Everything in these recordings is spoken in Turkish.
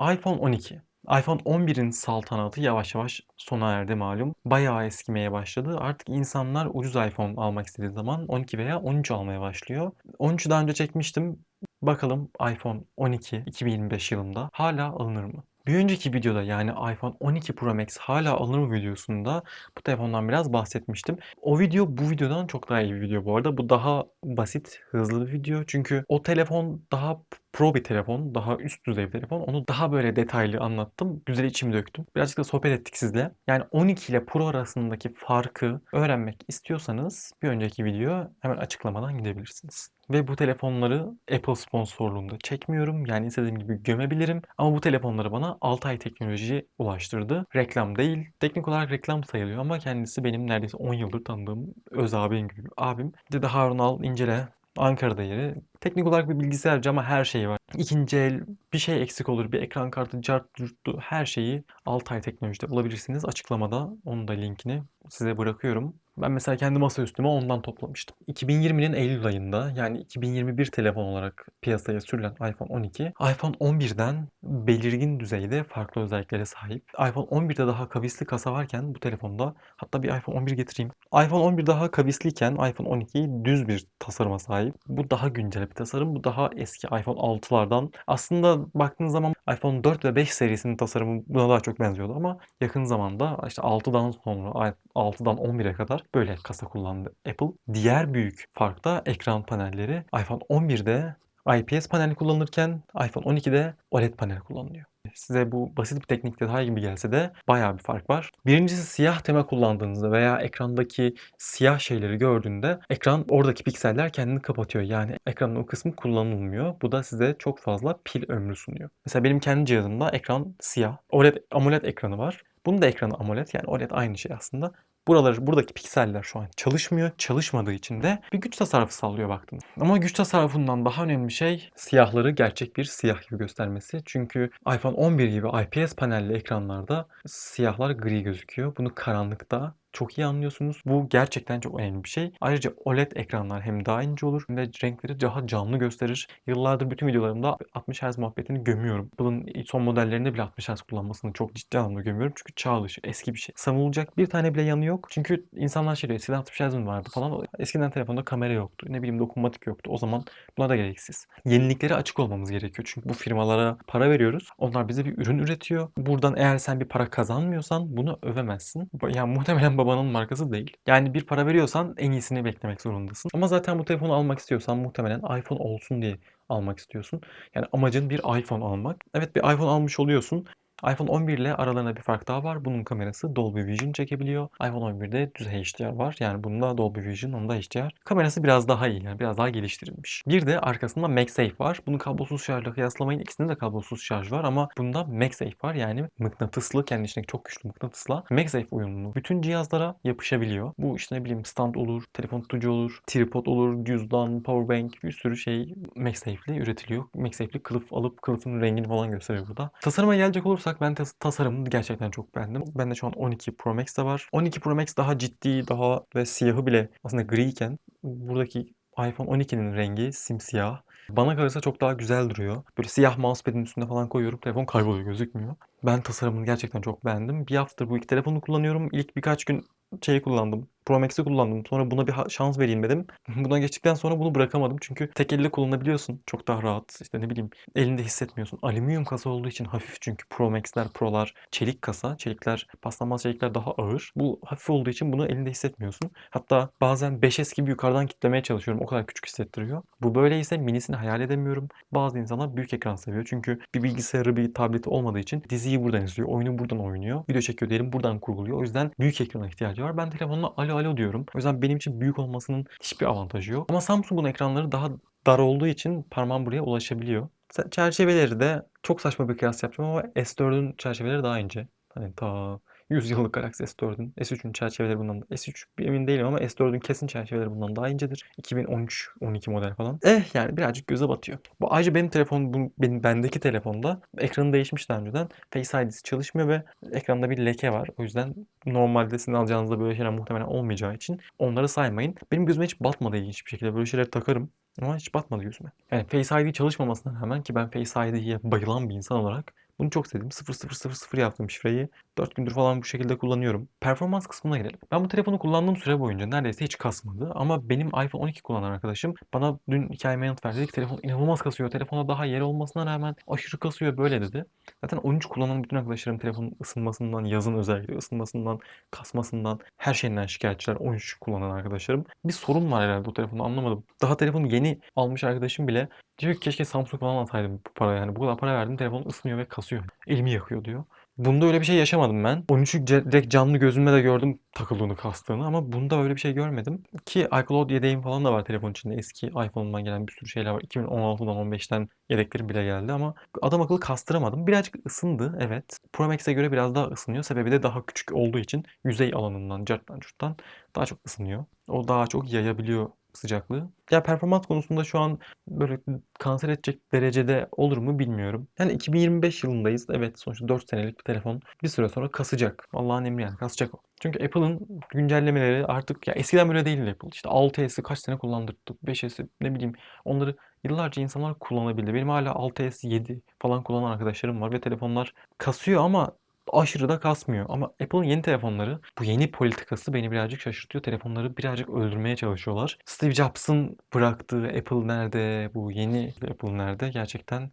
iPhone 12. iPhone 11'in saltanatı yavaş yavaş sona erdi malum. Bayağı eskimeye başladı. Artık insanlar ucuz iPhone almak istediği zaman 12 veya 13 almaya başlıyor. 13'ü daha önce çekmiştim. Bakalım iPhone 12 2025 yılında hala alınır mı? Bir önceki videoda yani iPhone 12 Pro Max hala alınır mı videosunda bu telefondan biraz bahsetmiştim. O video bu videodan çok daha iyi bir video bu arada. Bu daha basit, hızlı bir video. Çünkü o telefon daha pro bir telefon, daha üst düzey bir telefon. Onu daha böyle detaylı anlattım. Güzel içimi döktüm. Birazcık da sohbet ettik sizle. Yani 12 ile Pro arasındaki farkı öğrenmek istiyorsanız bir önceki video hemen açıklamadan gidebilirsiniz. Ve bu telefonları Apple sponsorluğunda çekmiyorum. Yani istediğim gibi gömebilirim. Ama bu telefonları bana Altay Teknoloji ulaştırdı. Reklam değil. Teknik olarak reklam sayılıyor ama kendisi benim neredeyse 10 yıldır tanıdığım öz abim gibi bir abim. Dedi Harun al incele. Ankara'da yeri. Teknik olarak bir bilgisayarcı ama her şeyi var. İkinci el bir şey eksik olur. Bir ekran kartı, cart, curttu, her şeyi Altay Teknoloji'de bulabilirsiniz. Açıklamada onun da linkini size bırakıyorum. Ben mesela kendi masaüstüme ondan toplamıştım. 2020'nin Eylül ayında yani 2021 telefon olarak piyasaya sürülen iPhone 12, iPhone 11'den belirgin düzeyde farklı özelliklere sahip. iPhone 11'de daha kavisli kasa varken bu telefonda hatta bir iPhone 11 getireyim. iPhone 11 daha kavisliyken iPhone 12 düz bir tasarıma sahip. Bu daha güncel bir tasarım. Bu daha eski iPhone 6'lardan. Aslında baktığınız zaman iPhone 4 ve 5 serisinin tasarımı buna daha çok benziyordu ama yakın zamanda işte 6'dan sonra 6'dan 11'e kadar böyle kasa kullandı Apple. Diğer büyük fark da ekran panelleri. iPhone 11'de IPS panel kullanırken iPhone 12'de OLED panel kullanılıyor. Size bu basit bir teknik detay gibi gelse de bayağı bir fark var. Birincisi siyah tema kullandığınızda veya ekrandaki siyah şeyleri gördüğünde ekran oradaki pikseller kendini kapatıyor. Yani ekranın o kısmı kullanılmıyor. Bu da size çok fazla pil ömrü sunuyor. Mesela benim kendi cihazımda ekran siyah. OLED AMOLED ekranı var. Bunun da ekranı AMOLED yani OLED aynı şey aslında. Buraları, buradaki pikseller şu an çalışmıyor. Çalışmadığı için de bir güç tasarrufu sağlıyor baktım. Ama güç tasarrufundan daha önemli şey siyahları gerçek bir siyah gibi göstermesi. Çünkü iPhone 11 gibi IPS panelli ekranlarda siyahlar gri gözüküyor. Bunu karanlıkta çok iyi anlıyorsunuz. Bu gerçekten çok önemli bir şey. Ayrıca OLED ekranlar hem daha ince olur hem de renkleri daha canlı gösterir. Yıllardır bütün videolarımda 60 Hz muhabbetini gömüyorum. Bunun son modellerinde bile 60 Hz kullanmasını çok ciddi anlamda gömüyorum. Çünkü çağ dışı, eski bir şey. Savunulacak bir tane bile yanı yok. Çünkü insanlar şey diyor, eskiden 60 Hz mi vardı falan. Eskiden telefonda kamera yoktu. Ne bileyim dokunmatik yoktu. O zaman buna da gereksiz. Yeniliklere açık olmamız gerekiyor. Çünkü bu firmalara para veriyoruz. Onlar bize bir ürün üretiyor. Buradan eğer sen bir para kazanmıyorsan bunu övemezsin. Yani muhtemelen babanın markası değil. Yani bir para veriyorsan en iyisini beklemek zorundasın. Ama zaten bu telefonu almak istiyorsan muhtemelen iPhone olsun diye almak istiyorsun. Yani amacın bir iPhone almak. Evet bir iPhone almış oluyorsun iPhone 11 ile aralarında bir fark daha var. Bunun kamerası Dolby Vision çekebiliyor. iPhone 11'de düz HDR var. Yani bunda Dolby Vision, onda HDR. Kamerası biraz daha iyi. Yani biraz daha geliştirilmiş. Bir de arkasında MagSafe var. Bunu kablosuz şarjla kıyaslamayın. İkisinde de kablosuz şarj var ama bunda MagSafe var. Yani mıknatıslı, kendi içindeki çok güçlü mıknatısla MagSafe uyumlu. Bütün cihazlara yapışabiliyor. Bu işte ne bileyim stand olur, telefon tutucu olur, tripod olur, cüzdan, powerbank bir sürü şey MagSafe'li üretiliyor. MagSafe'li kılıf alıp kılıfın rengini falan gösteriyor burada. Tasarıma gelecek olursak olursak ben tas- tasarımını gerçekten çok beğendim. Bende şu an 12 Pro Max de var. 12 Pro Max daha ciddi, daha ve siyahı bile aslında gri iken buradaki iPhone 12'nin rengi simsiyah. Bana kalırsa çok daha güzel duruyor. Böyle siyah mousepad'in üstüne falan koyuyorum. Telefon kayboluyor gözükmüyor. Ben tasarımını gerçekten çok beğendim. Bir haftadır bu iki telefonu kullanıyorum. İlk birkaç gün şeyi kullandım. Pro Max'i kullandım. Sonra buna bir şans vereyim dedim. Buna geçtikten sonra bunu bırakamadım. Çünkü tek elle kullanabiliyorsun. Çok daha rahat. İşte ne bileyim elinde hissetmiyorsun. Alüminyum kasa olduğu için hafif çünkü Pro Max'ler, Pro'lar çelik kasa. Çelikler, paslanmaz çelikler daha ağır. Bu hafif olduğu için bunu elinde hissetmiyorsun. Hatta bazen 5S gibi yukarıdan kitlemeye çalışıyorum. O kadar küçük hissettiriyor. Bu böyleyse minisini hayal edemiyorum. Bazı insanlar büyük ekran seviyor. Çünkü bir bilgisayarı, bir tableti olmadığı için diziyi buradan izliyor. Oyunu buradan oynuyor. Video çekiyor diyelim buradan kurguluyor. O yüzden büyük ekrana ihtiyacı var. Ben telefonla alo alo diyorum. O yüzden benim için büyük olmasının hiçbir avantajı yok. Ama Samsung'un ekranları daha dar olduğu için parmağım buraya ulaşabiliyor. Çerçeveleri de çok saçma bir kıyas yapacağım ama S4'ün çerçeveleri daha ince. Hani ta 100 yıllık Galaxy S4'ün. S3'ün çerçeveleri bundan. S3 bir emin değilim ama S4'ün kesin çerçeveleri bundan daha incedir. 2013-12 model falan. Eh yani birazcık göze batıyor. Bu ayrıca benim telefon, bu, benim bendeki telefonda ekranı değişmiş daha önceden. Face ID'si çalışmıyor ve ekranda bir leke var. O yüzden normalde sizin alacağınızda böyle şeyler muhtemelen olmayacağı için onları saymayın. Benim gözüme hiç batmadı ilginç bir şekilde. Böyle şeyleri takarım. Ama hiç batmadı gözüme. Yani Face ID çalışmamasına rağmen ki ben Face ID'ye bayılan bir insan olarak Bunu çok sevdim. 0000 yaptım şifreyi. 4 gündür falan bu şekilde kullanıyorum. Performans kısmına gelelim. Ben bu telefonu kullandığım süre boyunca neredeyse hiç kasmadı. Ama benim iPhone 12 kullanan arkadaşım bana dün hikayeme yanıt verdi. Dedi ki telefon inanılmaz kasıyor. Telefonda daha yer olmasına rağmen aşırı kasıyor böyle dedi. Zaten 13 kullanan bütün arkadaşlarım telefonun ısınmasından, yazın özellikle ısınmasından, kasmasından, her şeyinden şikayetçiler. 13 kullanan arkadaşlarım. Bir sorun var herhalde bu telefonu anlamadım. Daha telefonu yeni almış arkadaşım bile diyor ki keşke Samsung falan alsaydım bu paraya. Yani bu kadar para verdim telefon ısınıyor ve kasıyor. Elimi yakıyor diyor. Bunda öyle bir şey yaşamadım ben. 13'ü ce- direkt canlı gözümle de gördüm takıldığını, kastığını ama bunda öyle bir şey görmedim. Ki iCloud yedeğim falan da var telefon içinde. Eski iPhone'umdan gelen bir sürü şeyler var. 2016'dan 15'ten yedeklerim bile geldi ama adam akıllı kastıramadım. Birazcık ısındı evet. Pro Max'e göre biraz daha ısınıyor. Sebebi de daha küçük olduğu için yüzey alanından, carttan curttan daha çok ısınıyor. O daha çok yayabiliyor sıcaklığı. Ya performans konusunda şu an böyle kanser edecek derecede olur mu bilmiyorum. Yani 2025 yılındayız. Evet sonuçta 4 senelik bir telefon bir süre sonra kasacak. Allah'ın emri yani kasacak o. Çünkü Apple'ın güncellemeleri artık ya eskiden böyle değildi Apple. İşte 6S'i kaç sene kullandırdık. 5S'i ne bileyim onları yıllarca insanlar kullanabildi. Benim hala 6S 7 falan kullanan arkadaşlarım var ve telefonlar kasıyor ama aşırı da kasmıyor. Ama Apple'ın yeni telefonları bu yeni politikası beni birazcık şaşırtıyor. Telefonları birazcık öldürmeye çalışıyorlar. Steve Jobs'ın bıraktığı Apple nerede? Bu yeni Apple nerede? Gerçekten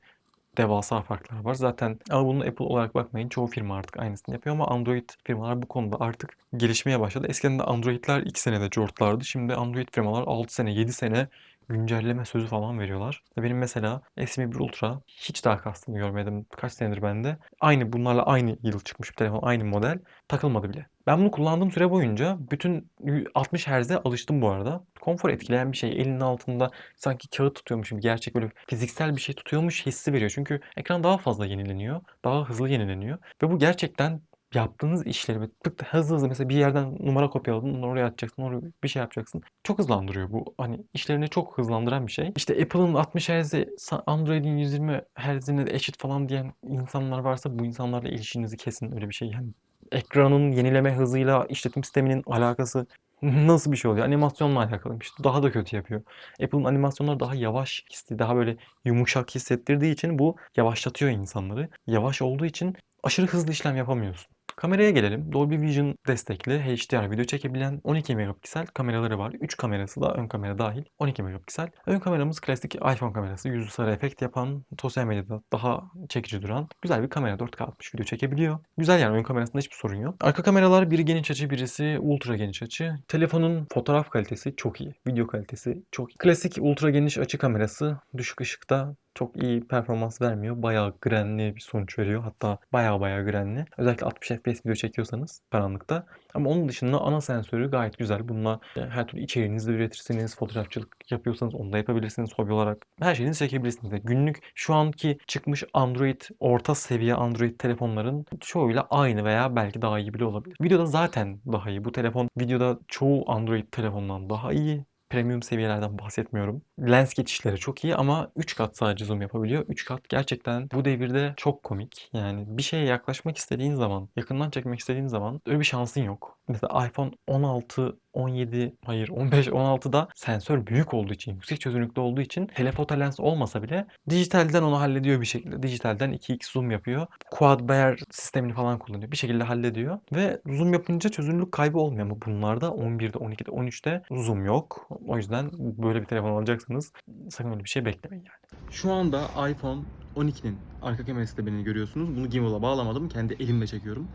devasa farklar var. Zaten ama bunu Apple olarak bakmayın. Çoğu firma artık aynısını yapıyor ama Android firmalar bu konuda artık gelişmeye başladı. Eskiden de Android'ler 2 senede cortlardı. Şimdi Android firmalar 6 sene, 7 sene güncelleme sözü falan veriyorlar. Benim mesela S21 Ultra hiç daha kastını görmedim. Kaç senedir bende. Aynı bunlarla aynı yıl çıkmış bir telefon, aynı model. Takılmadı bile. Ben bunu kullandığım süre boyunca bütün 60 Hz'e alıştım bu arada. Konfor etkileyen bir şey. Elinin altında sanki kağıt tutuyormuşum. Gerçek böyle fiziksel bir şey tutuyormuş hissi veriyor. Çünkü ekran daha fazla yenileniyor. Daha hızlı yenileniyor. Ve bu gerçekten yaptığınız işleri böyle tık tık hızlı hızlı mesela bir yerden numara kopyaladın onu oraya atacaksın oraya bir şey yapacaksın. Çok hızlandırıyor bu. Hani işlerini çok hızlandıran bir şey. İşte Apple'ın 60 Hz'i Android'in 120 Hz'ine eşit falan diyen insanlar varsa bu insanlarla ilişkinizi kesin öyle bir şey. Yani ekranın yenileme hızıyla işletim sisteminin alakası nasıl bir şey oluyor? Animasyonla alakalıymış. Daha da kötü yapıyor. Apple'ın animasyonları daha yavaş hissi, daha böyle yumuşak hissettirdiği için bu yavaşlatıyor insanları. Yavaş olduğu için aşırı hızlı işlem yapamıyorsun. Kameraya gelelim. Dolby Vision destekli HDR video çekebilen 12 megapiksel kameraları var. 3 kamerası da ön kamera dahil 12 megapiksel. Ön kameramız klasik iPhone kamerası. Yüzü sarı efekt yapan, sosyal medyada daha çekici duran güzel bir kamera 4K 60 video çekebiliyor. Güzel yani ön kamerasında hiçbir sorun yok. Arka kameralar biri geniş açı birisi ultra geniş açı. Telefonun fotoğraf kalitesi çok iyi. Video kalitesi çok iyi. Klasik ultra geniş açı kamerası düşük ışıkta çok iyi performans vermiyor. Bayağı grenli bir sonuç veriyor. Hatta bayağı bayağı grenli. Özellikle 60 FPS video çekiyorsanız karanlıkta. Ama onun dışında ana sensörü gayet güzel. Bununla her türlü içeriğinizi üretirsiniz. Fotoğrafçılık yapıyorsanız onu da yapabilirsiniz hobi olarak. Her şeyinizi çekebilirsiniz. Günlük şu anki çıkmış Android, orta seviye Android telefonların çoğuyla aynı veya belki daha iyi bile olabilir. Videoda zaten daha iyi. Bu telefon videoda çoğu Android telefondan daha iyi premium seviyelerden bahsetmiyorum. Lens geçişleri çok iyi ama 3 kat sadece zoom yapabiliyor. 3 kat gerçekten bu devirde çok komik. Yani bir şeye yaklaşmak istediğin zaman, yakından çekmek istediğin zaman öyle bir şansın yok. Mesela iPhone 16, 17, hayır 15, 16'da sensör büyük olduğu için, yüksek çözünürlükte olduğu için telefoto lens olmasa bile dijitalden onu hallediyor bir şekilde. Dijitalden 2x zoom yapıyor. Quad Bayer sistemini falan kullanıyor. Bir şekilde hallediyor. Ve zoom yapınca çözünürlük kaybı olmuyor ama bunlarda 11'de, 12'de, 13'te zoom yok. O yüzden böyle bir telefon alacaksanız sakın öyle bir şey beklemeyin yani. Şu anda iPhone 12'nin arka kamerası da beni görüyorsunuz. Bunu gimbal'a bağlamadım. Kendi elimle çekiyorum.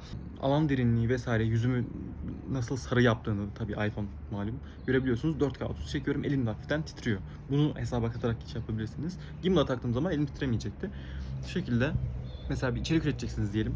Alan derinliği vesaire yüzümü nasıl sarı yaptığını tabii iPhone malum görebiliyorsunuz. 4K 30 çekiyorum. Elim de hafiften titriyor. Bunu hesaba katarak şey yapabilirsiniz. Gimbal'a taktığım zaman elim titremeyecekti. Bu şekilde mesela bir içerik üreteceksiniz diyelim.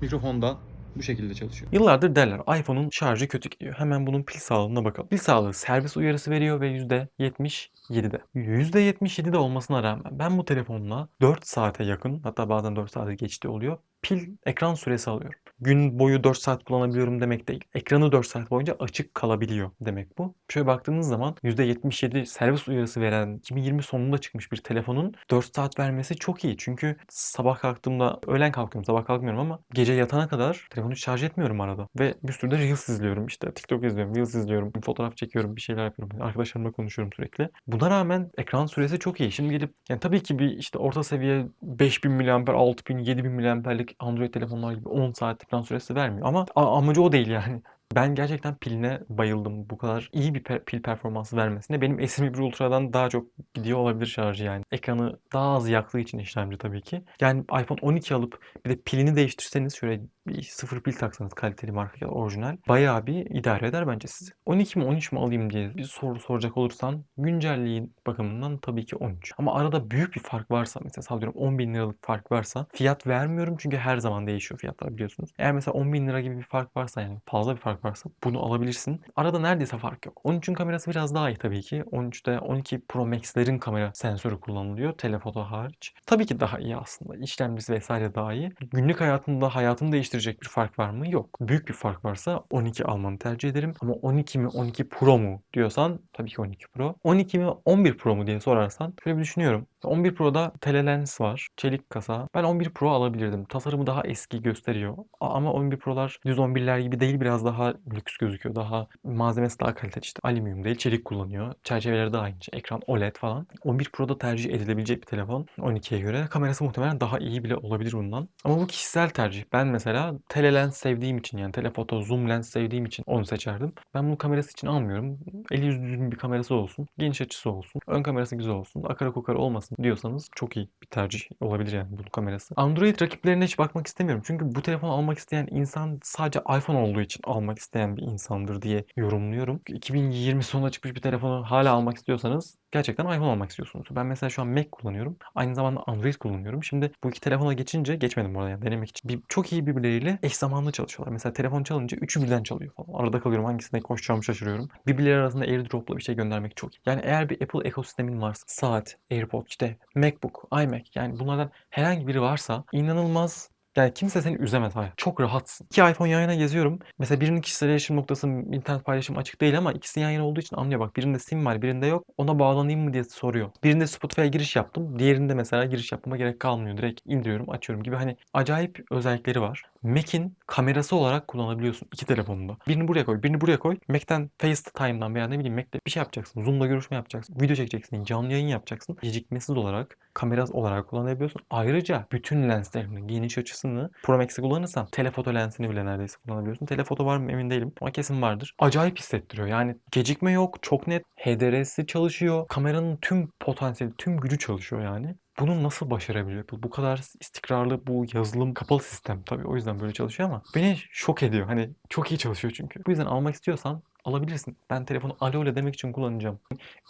Mikrofonda bu şekilde çalışıyor. Yıllardır derler iPhone'un şarjı kötü gidiyor. Hemen bunun pil sağlığına bakalım. Pil sağlığı servis uyarısı veriyor ve %77'de. %77'de olmasına rağmen ben bu telefonla 4 saate yakın hatta bazen 4 saate geçti oluyor. Pil ekran süresi alıyorum. Gün boyu 4 saat kullanabiliyorum demek değil. Ekranı 4 saat boyunca açık kalabiliyor demek bu. Şöyle baktığınız zaman %77 servis uyarısı veren 2020 sonunda çıkmış bir telefonun 4 saat vermesi çok iyi. Çünkü sabah kalktığımda öğlen kalkıyorum sabah kalkmıyorum ama gece yatana kadar telefonu şarj etmiyorum arada. Ve bir sürü de Reels izliyorum işte TikTok izliyorum, Reels izliyorum, fotoğraf çekiyorum, bir şeyler yapıyorum. Arkadaşlarımla konuşuyorum sürekli. Buna rağmen ekran süresi çok iyi. Şimdi gelip yani tabii ki bir işte orta seviye 5000 mAh, 6000, 7000 mAh'lik Android telefonlar gibi 10 saat ekran süresi vermiyor. Ama amacı o değil yani. Ben gerçekten piline bayıldım. Bu kadar iyi bir pe- pil performansı vermesine. Benim S21 Ultra'dan daha çok gidiyor olabilir şarjı yani. Ekranı daha az yaktığı için işlemci tabii ki. Yani iPhone 12 alıp bir de pilini değiştirseniz şöyle bir sıfır pil taksanız kaliteli marka orijinal bayağı bir idare eder bence sizi. 12 mi 13 mi alayım diye bir soru soracak olursan güncelliğin bakımından tabii ki 13. Ama arada büyük bir fark varsa mesela sallıyorum 10 bin liralık fark varsa fiyat vermiyorum çünkü her zaman değişiyor fiyatlar biliyorsunuz. Eğer mesela 10 bin lira gibi bir fark varsa yani fazla bir fark varsa bunu alabilirsin. Arada neredeyse fark yok. 13'ün kamerası biraz daha iyi tabii ki. 13'te 12 Pro Max'lerin kamera sensörü kullanılıyor. Telefoto hariç. Tabii ki daha iyi aslında. İşlemcisi vesaire daha iyi. Günlük hayatında hayatını değiştirecek bir fark var mı? Yok. Büyük bir fark varsa 12 almanı tercih ederim. Ama 12 mi 12 Pro mu diyorsan tabii ki 12 Pro. 12 mi 11 Pro mu diye sorarsan şöyle bir düşünüyorum. 11 Pro'da telelens var. Çelik kasa. Ben 11 Pro alabilirdim. Tasarımı daha eski gösteriyor. Ama 11 Pro'lar 111'ler gibi değil. Biraz daha lüks gözüküyor. Daha malzemesi daha kaliteli işte. Alüminyum değil. Çelik kullanıyor. Çerçeveleri aynı. İşte ekran OLED falan. 11 Pro'da tercih edilebilecek bir telefon. 12'ye göre. Kamerası muhtemelen daha iyi bile olabilir bundan. Ama bu kişisel tercih. Ben mesela telelens sevdiğim için yani telefoto zoom lens sevdiğim için onu seçerdim. Ben bunu kamerası için almıyorum. Eli yüzü düzgün bir kamerası olsun. Geniş açısı olsun. Ön kamerası güzel olsun. Akara kokara olmasın diyorsanız çok iyi bir tercih olabilir yani bu kamerası. Android rakiplerine hiç bakmak istemiyorum. Çünkü bu telefonu almak isteyen insan sadece iPhone olduğu için almak isteyen bir insandır diye yorumluyorum. 2020 sonunda çıkmış bir telefonu hala almak istiyorsanız gerçekten iPhone almak istiyorsunuz. Ben mesela şu an Mac kullanıyorum. Aynı zamanda Android kullanıyorum. Şimdi bu iki telefona geçince geçmedim oraya yani denemek için. Bir, çok iyi birbirleriyle eş zamanlı çalışıyorlar. Mesela telefon çalınca üçü birden çalıyor falan. Arada kalıyorum hangisine koşacağımı şaşırıyorum. Birbirleri arasında AirDrop'la bir şey göndermek çok iyi. Yani eğer bir Apple ekosistemin varsa saat, AirPod, işte MacBook, iMac yani bunlardan herhangi biri varsa inanılmaz yani kimse seni üzemez hayır. Çok rahatsın. İki iPhone yan yana geziyorum. Mesela birinin kişisel erişim noktası internet paylaşım açık değil ama ikisi yan yana olduğu için anlıyor. Bak birinde sim var birinde yok. Ona bağlanayım mı diye soruyor. Birinde Spotify'a giriş yaptım. Diğerinde mesela giriş yapmama gerek kalmıyor. Direkt indiriyorum açıyorum gibi hani acayip özellikleri var. Mac'in kamerası olarak kullanabiliyorsun iki telefonunda. Birini buraya koy, birini buraya koy. Mac'ten FaceTime'dan veya ne bileyim Mac'te bir şey yapacaksın. Zoom'la görüşme yapacaksın. Video çekeceksin. Canlı yayın yapacaksın. Gecikmesiz olarak kamera olarak kullanabiliyorsun. Ayrıca bütün lenslerini, geniş açısını Pro Max'i kullanırsan telefoto lensini bile neredeyse kullanabiliyorsun. Telefoto var mı emin değilim ama kesin vardır. Acayip hissettiriyor. Yani gecikme yok, çok net. HDR'si çalışıyor. Kameranın tüm potansiyeli, tüm gücü çalışıyor yani. Bunu nasıl başarabiliyor Apple? Bu kadar istikrarlı bu yazılım kapalı sistem tabii o yüzden böyle çalışıyor ama beni şok ediyor. Hani çok iyi çalışıyor çünkü. Bu yüzden almak istiyorsan alabilirsin. Ben telefonu alo demek için kullanacağım.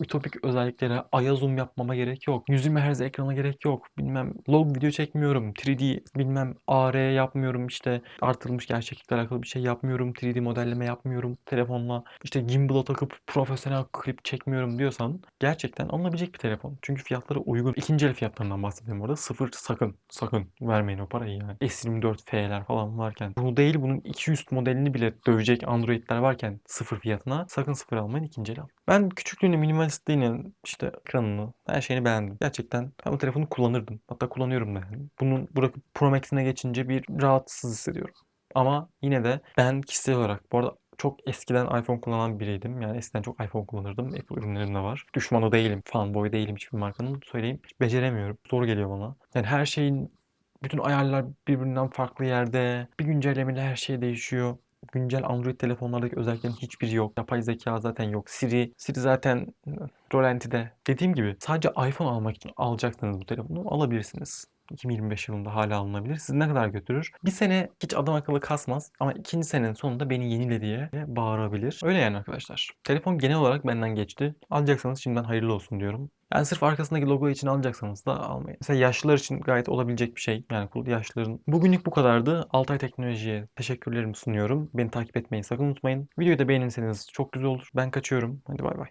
Ütopik özelliklere aya zoom yapmama gerek yok. 100 Hz ekrana gerek yok. Bilmem log video çekmiyorum. 3D bilmem AR yapmıyorum. İşte artırılmış gerçeklikle alakalı bir şey yapmıyorum. 3D modelleme yapmıyorum telefonla. İşte gimbal'a takıp profesyonel klip çekmiyorum diyorsan gerçekten alınabilecek bir telefon. Çünkü fiyatları uygun. İkinci el fiyatlarından bahsedelim orada. Sıfır sakın sakın vermeyin o parayı yani. S24F'ler falan varken. Bunu değil bunun 200 modelini bile dövecek Android'ler varken sıfır fiyatına sakın sıfır almayın ikinci el al. Ben küçüklüğünü minimalistliğini işte ekranını her şeyini beğendim. Gerçekten ben bu telefonu kullanırdım. Hatta kullanıyorum da yani. Bunu bırakıp Pro Max'ine geçince bir rahatsız hissediyorum. Ama yine de ben kişisel olarak bu arada çok eskiden iPhone kullanan biriydim. Yani eskiden çok iPhone kullanırdım. Apple ürünlerim de var. Düşmanı değilim. Fanboy değilim hiçbir markanın. Söyleyeyim. Beceremiyorum. Zor geliyor bana. Yani her şeyin bütün ayarlar birbirinden farklı yerde. Bir güncellemeyle her şey değişiyor. Güncel Android telefonlardaki özelliklerin hiçbiri yok. Yapay zeka zaten yok. Siri, Siri zaten rolantide. Dediğim gibi sadece iPhone almak için alacaksınız bu telefonu alabilirsiniz. 2025 yılında hala alınabilir. Sizi ne kadar götürür? Bir sene hiç adam akıllı kasmaz ama ikinci senenin sonunda beni yenile diye bağırabilir. Öyle yani arkadaşlar. Telefon genel olarak benden geçti. Alacaksanız şimdiden hayırlı olsun diyorum. Yani sırf arkasındaki logo için alacaksanız da almayın. Mesela yaşlılar için gayet olabilecek bir şey. Yani yaşlıların. Bugünlük bu kadardı. Altay Teknoloji'ye teşekkürlerimi sunuyorum. Beni takip etmeyi sakın unutmayın. Videoyu da beğenirseniz çok güzel olur. Ben kaçıyorum. Hadi bay bay.